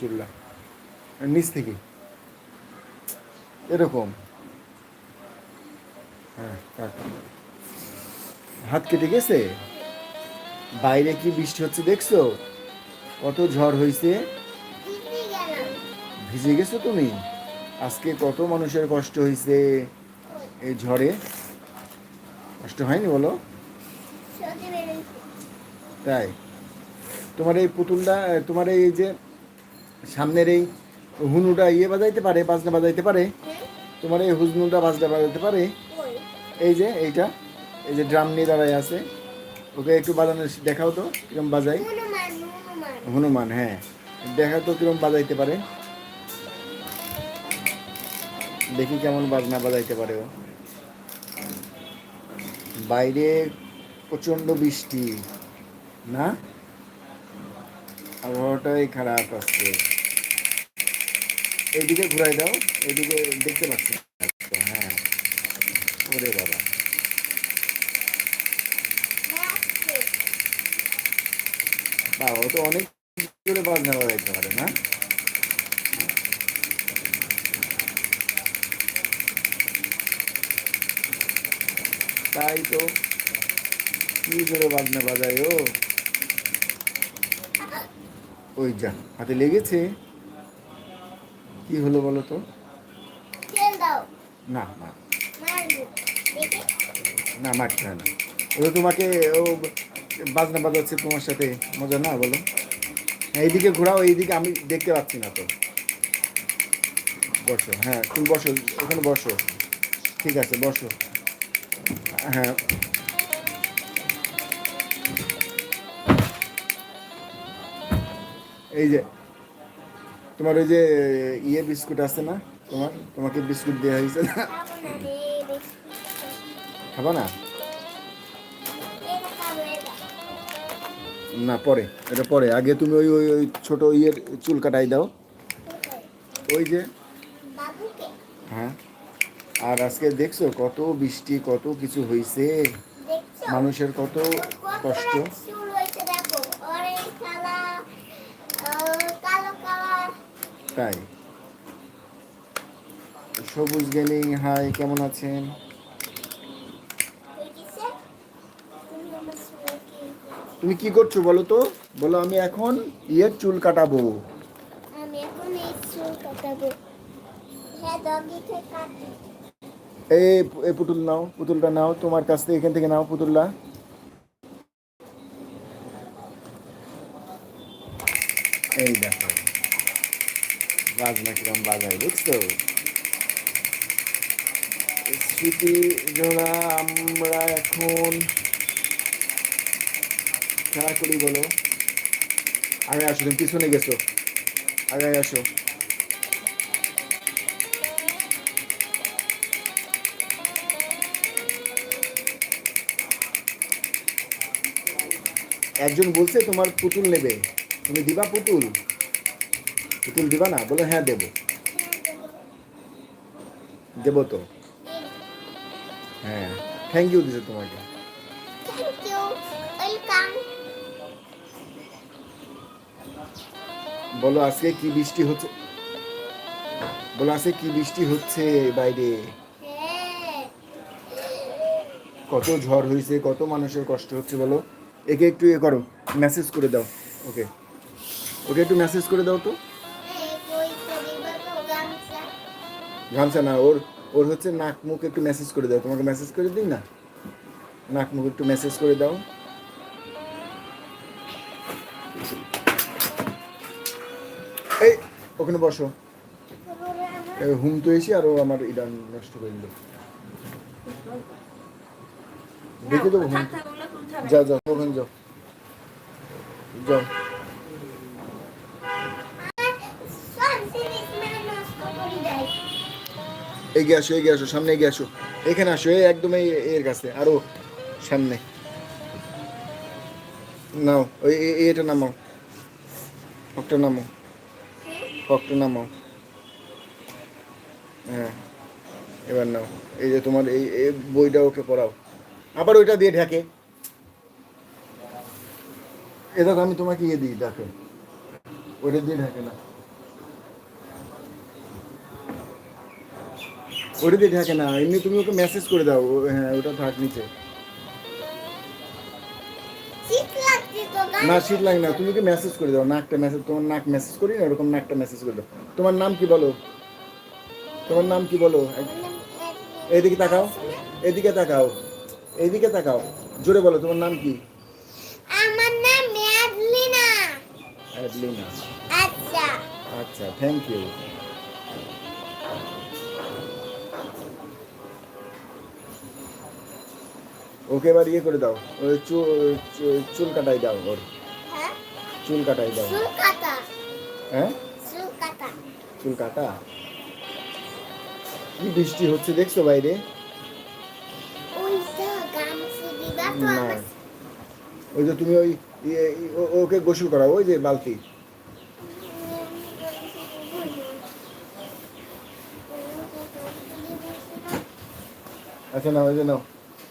চুলটা নিচ থেকে। এরকম। হ্যাঁ হাত কেটে গেছে? বাইরে কি বৃষ্টি হচ্ছে দেখছ? কত ঝড় হয়েছে ভিজে গেছো তুমি? আজকে কত মানুষের কষ্ট হয়েছে এই ঝড়ে? কষ্ট হয়নি বলো? তাই। তোমার এই পুতুলটা, তোমার এই যে সামনের এই হুনুটা ইয়ে বাজাইতে পারে, বাজনা বাজাইতে পারে। তোমার এই হুজনুটা বাজনা বাজাইতে পারে। এই যে এইটা, এই যে ড্রাম নিয়ে দাঁড়ায় আছে। ওকে একটু বাজানো, দেখাও তো কিরম বাজাই হনুমান হ্যাঁ। দেখাও তো কিরম বাজাইতে পারে। দেখি কেমন বাজনা বাজাইতে পারে ও। বাইরে প্রচণ্ড বৃষ্টি। না? আবহাওয়াটাই খারাপ আসছে এইদিকে ঘুরাই দাও এইদিকে দেখতে পাচ্ছি হ্যাঁ। ওরে বাবা। বাবা তো অনেক জোরে বাজনা বাজাইতে পারে, না? তাই তো। কি জোরে বাজনা বাজায় ও? ওই যা হাতে লেগেছে। কি হলো বলো তো? না না। না মারতে হয় না। ও তোমাকে ও বাজনা বাজাচ্ছে তোমার সাথে। মজা না বলো। হ্যাঁ এইদিকে ঘোরাও এইদিকে আমি দেখতে পাচ্ছি না তো। বসো হ্যাঁ তুমি বসো ওখানে বসো। ঠিক আছে বসো। হ্যাঁ এই যে, তোমার ওই যে ইয়ে বিস্কুট আছে না? তোমার, তোমাকে বিস্কুট দেওয়া হয়েছে। না খাব না? না, পরে। এটা পরে। আগে তুমি ওই ওই ওই ছোট ইয়ের চুল কাটাই দাও। ওই যে হ্যাঁ। আর আজকে দেখছ কত বৃষ্টি, কত কিছু হয়েছে মানুষের কত কষ্ট। তাই সবুজ গেমিং হাই কেমন আছেন? তুমি কি করছ বলো তো? বলো আমি এখন ইয়ের চুল কাটাবো। এই হ্যাঁ এই পুতুল নাও পুতুলটা নাও তোমার কাছ থেকে এখান থেকে নাও পুতুলটা। এই দেখো। বাজনা কিরম বাজায়, বুঝছ? স্মৃতি জোড়া, আমরা এখন খেলা করি বলো। আগে আসো তুমি, পিছনে গেছো। আগে আসো। একজন বলছে তোমার পুতুল নেবে। তুমি দিবা পুতুল? পুতুল দিবা না? বলে হ্যাঁ দেবো। দেবো তো? হ্যাঁ। থ্যাংক ইউ দিছে তোমাকে। বলো আজকে কি বৃষ্টি হচ্ছে? বলো আজকে কি বৃষ্টি হচ্ছে বাইরে? হ্যাঁ। কত ঝড় হয়েছে কত মানুষের কষ্ট হচ্ছে বলো। একে একটু ইয়ে করো মেসেজ করে দাও। ওকে ওকে একটু মেসেজ করে দাও তো। গামছা না ওর ওর হচ্ছে নাক মুখ একটু মেসেজ করে দাও। তোমাকে মেসেজ করে দিই না? নাক মুখ একটু মেসেজ করে দাও। এই ওখানে বসো। হুম তো এসে আরও আমার ইডান নষ্ট করে দিল। দেখে দেবো হুম। যাও যাও ওখানে যাও। যাও। এগিয়ে আসো এগিয়ে আসো, সামনে এগিয়ে আসো। এখানে আসো, এই একদম এই এর কাছে, আরও সামনে। নাও, ওই এটা নামাও। হকটা নামাও। হকটা নামাও। হ্যাঁ এবার নাও। এই যে তোমার এই বইটা ওকে পড়াও। আবার ওইটা দিয়ে ঢাকে। এ দেখো, আমি তোমাকে ইয়ে দিই, দেখো। ওইটা দিয়ে ঢাকে না। ওটা দিয়ে ঢাকে না এমনি তুমি ওকে মেসেজ করে দাও হ্যাঁ ওটা থাক নিচে। না শীত লাগে না তুমি ওকে মেসেজ করে দাও নাকটা মেসেজ তোমার নাক মেসেজ করি না ওরকম নাকটা মেসেজ করে দাও। তোমার নাম কি বলো? তোমার নাম কি বলো? এইদিকে তাকাও এদিকে তাকাও এইদিকে তাকাও জোরে বলো তোমার নাম কি? আমার নাম ম্যাডলিনা। অ্যাডলিনা আচ্ছা। আচ্ছা থ্যাংক ইউ ওকে এবার ইয়ে করে দাও চুল চুল কাটাই দাও ওর। হ্যাঁ? চুল কাটাই দাও। হ্যাঁ? চুল কাটা? কি বৃষ্টি হচ্ছে দেখছ বাইরে? না। ওই যে তুমি ওই ইয়ে- ওকে গোসল করাও ওই যে বালতি। আচ্ছা নাও ওই যে নাও।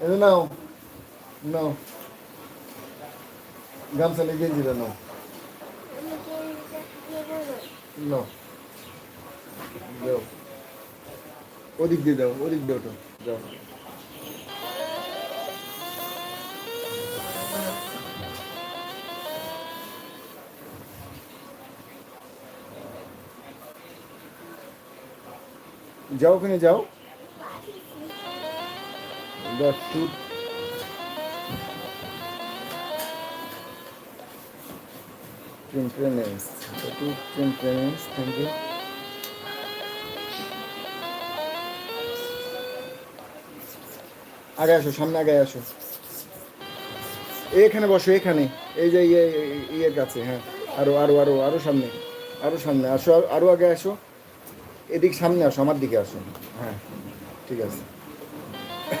নাও। নাও। গামছা নিয়ে গেঞ্জি নাও। নাও। দাও। ওদিক দিয়ে দাও, ওদিক দিয়ে ওঠো। যাও যাও ওখানে, যাও। The two Princess. The two Princess. Thank you. আগে আসো, সামনে আগে আসো এখানে বসো, এখানে এই যে ইয়ে ইয়ের কাছে হ্যাঁ আরও আরও আরও আরও সামনে আরও সামনে আসো, আরও আগে আসো এদিক সামনে আসো, আমার দিকে আসো হ্যাঁ ঠিক আছে Dr.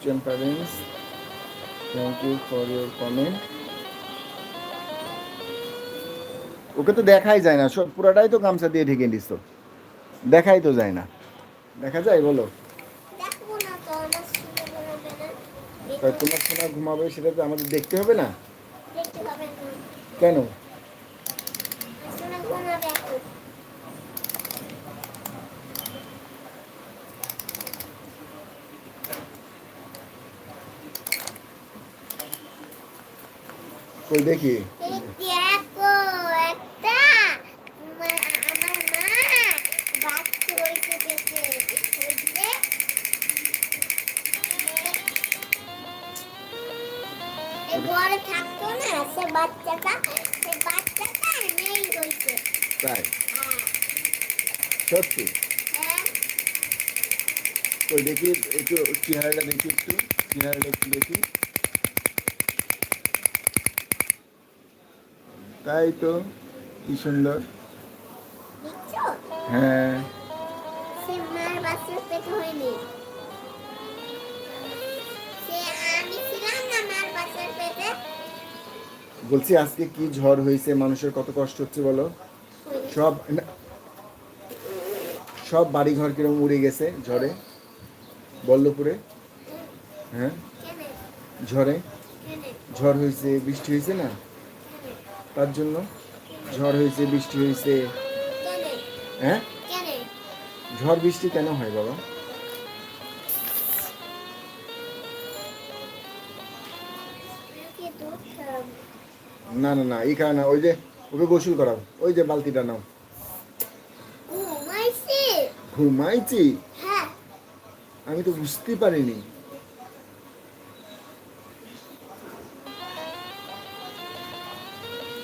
Champarins, thank you for your comment. ওকে তো দেখাই যায় না সব পুরাটাই তো গামছা দিয়ে ঢেকে নিস তো দেখাই তো যায় না দেখা যায় বলো তোমার সোনা ঘুমাবে সেটা তো আমাদের দেখতে হবে না? কেন? কই দেখো। ঘরে থাকতো না সে বাচ্চাটা সে বাচ্চাটা নেই তাই? হ্যাঁ। সত্যি? হ্যাঁ। কই দেখি একটু চেহারাটা দেখি একটু চেহারাটা একটু দেখি। তাই তো কি সুন্দর। হ্যাঁ। সে মার হয়নি। বলছি, আজকে কি ঝড় হয়েছে? মানুষের কত কষ্ট হচ্ছে বলো? সব সব বাড়ি ঘর কীরকম উড়ে গেছে ঝড়ে? বল্লপুরে হ্যাঁ? ঝড়ে? ঝড় হয়েছে, বৃষ্টি হয়েছে না? তার জন্য? ঝড় হয়েছে, বৃষ্টি হয়েছে। হ্যাঁ? ঝড়, বৃষ্টি কেন হয় বাবা? না না না এই কারণে ওই যে ওকে গোসল করাও ওই যে বালতিটা নাও। ঘুমাইছি? ঘুমাইছি? হ্যাঁ। আমি তো বুঝতে পারিনি।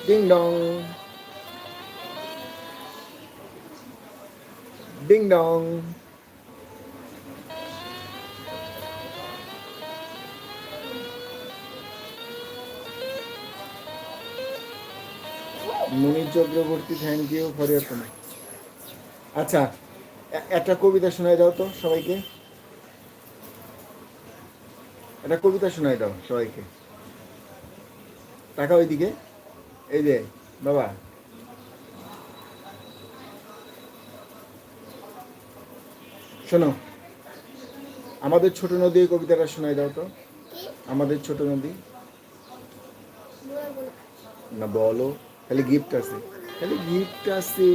Ding dong. Ding dong. Monir Chakraborty thank you for your comment আচ্ছা একটা কবিতা শোনাই দাও তো সবাইকে। একটা কবিতা শোনাই দাও সবাইকে। টাকা ওইদিকে এই যে বাবা। শোনো আমাদের ছোট নদী কবিতাটা শোনাই দাও তো। আমাদের ছোট নদী। না। না বলো। খালি গিফট আছে। খালি গিফট আছে।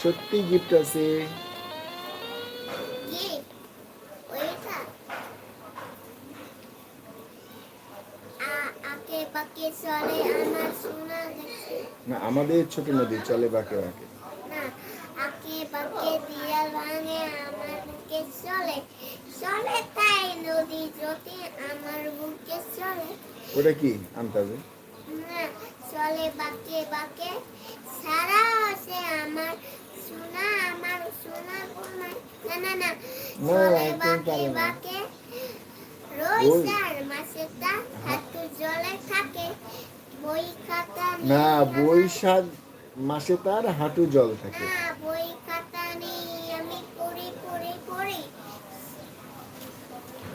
সত্যি গিফট আছে। না আমাদের ছোট নদী চলে বাঁকে বাঁকে। আকে ভাঙে আমার বুকে চলে চলে তাই নদী যদি আমার বুকে চলে। ওটা কি আন্তাজে চলে বাকে বাকে সারা আছে আমার সোনা আমার সোনা ঘুমায় না না না একদম বাকে বাকে ওই। রোজ আর মাসেটা হাঁটু জলে থাকে বই খাতা না বৈশাখ মাসে তার হাঁটু জল থাকে। না বই খাতা নেই আমি পড়ি পড়ি পড়ি।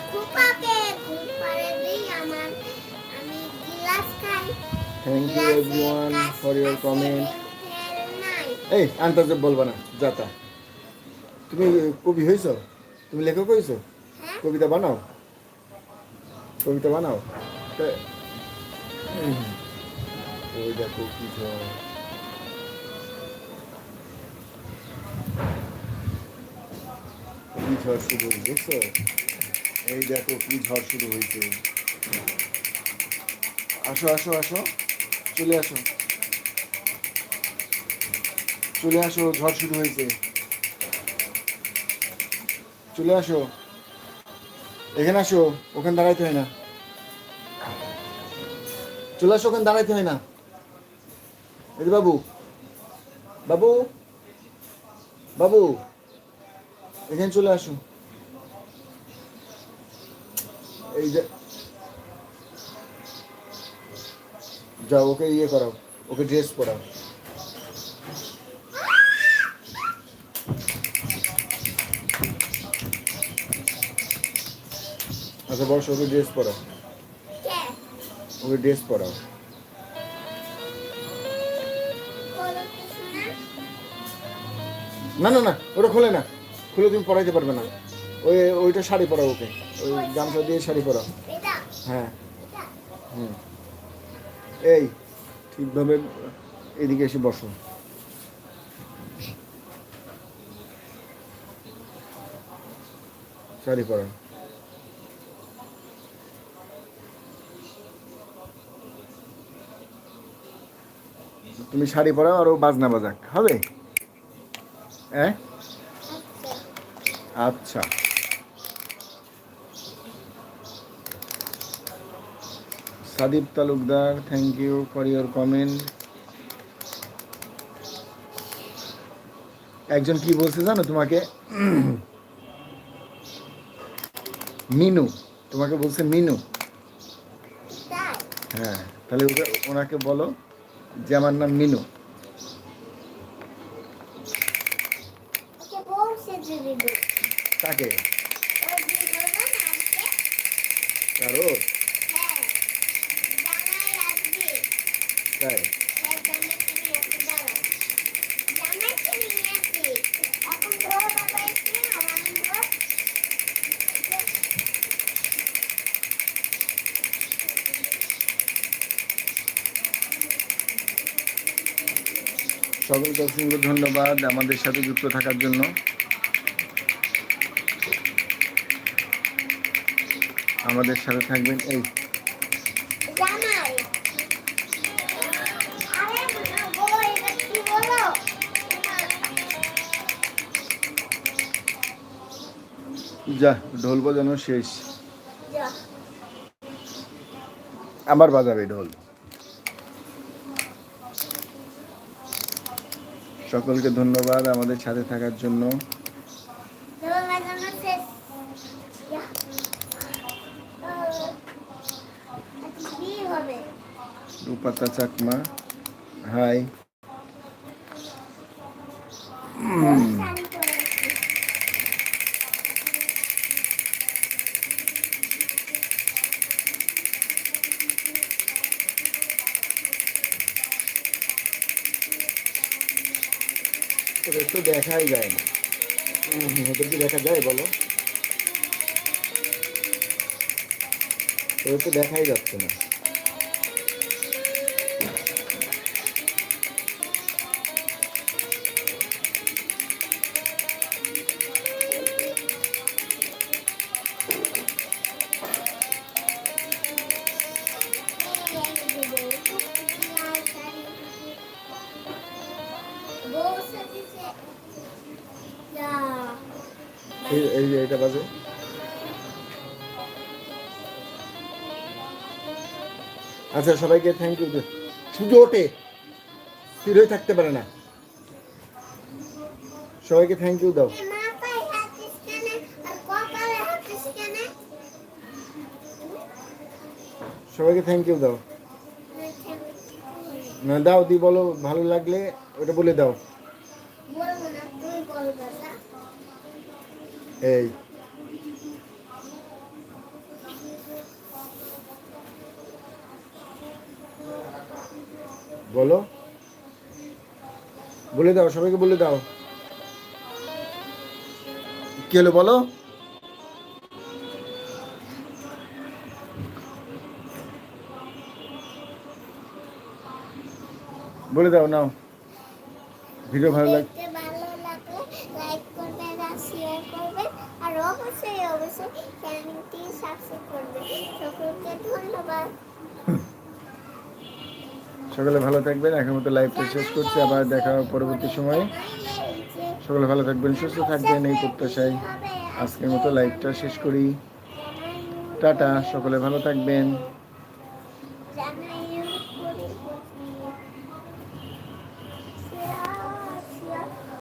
খুপাকে ঘুম দিই আমার। আমি গিলাস খাই thank you everyone for your comment এই আন্তাজে বলবা না যাতা তুমি কবি হয়েছো? তুমি লেখক হয়েছো? হ্যাঁ। কবিতা বানাও? কবিতা বানাও। ওই দেখো কি ঝড় কি ঝড় শুরু হয়েছে দেখছ? এই দেখো কি ঝড় শুরু হয়েছে। আসো আসো আসো। চলে আসো। চলে আসো, ঝড় শুরু হয়েছে। চলে আসো। এখানে আসো, ওখানে দাঁড়াইতে হয় না। চলে আসো, ওখানে দাঁড়াইতে হয় না। এই বাবু। বাবু। বাবু। এখানে চলে আসো। এই যে যাও ওকে ইয়ে করাও ওকে ড্রেস পরাও। আচ্ছা বর্ষ ওকে ড্রেস পরাও। ওকে ড্রেস পরাও। না না না ওটা খোলে না। খুলে তুমি পরাইতে পারবে না। ওই ওইটা শাড়ি পরাও ওকে। ওই গামছা দিয়ে শাড়ি পরাও। হ্যাঁ। হুম। এই, ঠিকভাবে এদিকে এসে বসো। শাড়ি পরাও তুমি শাড়ি পরাও আর বাজনা বাজাক, হবে? হ্যাঁ? আচ্ছা। Sadip Talukdar thank you for your comment একজন কি বলছে জানো তোমাকে? মিনু তোমাকে বলছে মিনু। হ্যাঁ তাহলে ওকে ওনাকে বলো যে আমার নাম মিনু। তাকে ওই দিন বলব না আজকে কারও হ্যাঁ জামাই আসবে তাই হ্যাঁ জামাইকে নিয়ে আসবে দাঁড়াও জামাইকে নিয়ে আসবে এখন বউ বাবা এসে আর আমি বউ সকলকে অসংখ্য ধন্যবাদ আমাদের সাথে যুক্ত থাকার জন্য। আমাদের সাথে থাকবেন এই। যা ঢোল বাজানো শেষ। আমার বাজাবে ঢোল। সকলকে ধন্যবাদ আমাদের সাথে থাকার জন্য। রূপাতা চাকমা হাই। ওদের তো দেখাই যায় না। ওদের কি দেখা যায় বলো? ওদের তো দেখাই যাচ্ছে না। এই এটা বাজে। আচ্ছা সবাইকে থ্যাংক ইউ সূর্য ওঠে স্থির হয়ে থাকতে পারে না। সবাইকে থ্যাংক ইউ দাও। সবাইকে থ্যাংক ইউ দাও। না দাও দি বলো ভালো লাগলে ওটা বলে দাও বলব না তুই বলবে না এই বলো। বলে দাও, সবাইকে বলে দাও। কি হলো বলো? বলে দাও নাও। ভিডিও ভালো লাগ দেখতে ভালো লাগলে লাইক করবেন আর শেয়ার করবেন আর অবশ্যই অবশ্যই। চ্যানেলটি সাবস্ক্রাইব করবে। সকলকে ধন্যবাদ। সকলে ভালো থাকবেন। এখন মতো লাইভটা শেষ করছি। আবার দেখা পরবর্তী সময়ে। সকলে ভালো থাকবেন, সুস্থ থাকবেন এই প্রত্যাশায়। আজকের মতো লাইভটা শেষ করি। টাটা, সকলে ভালো থাকবেন।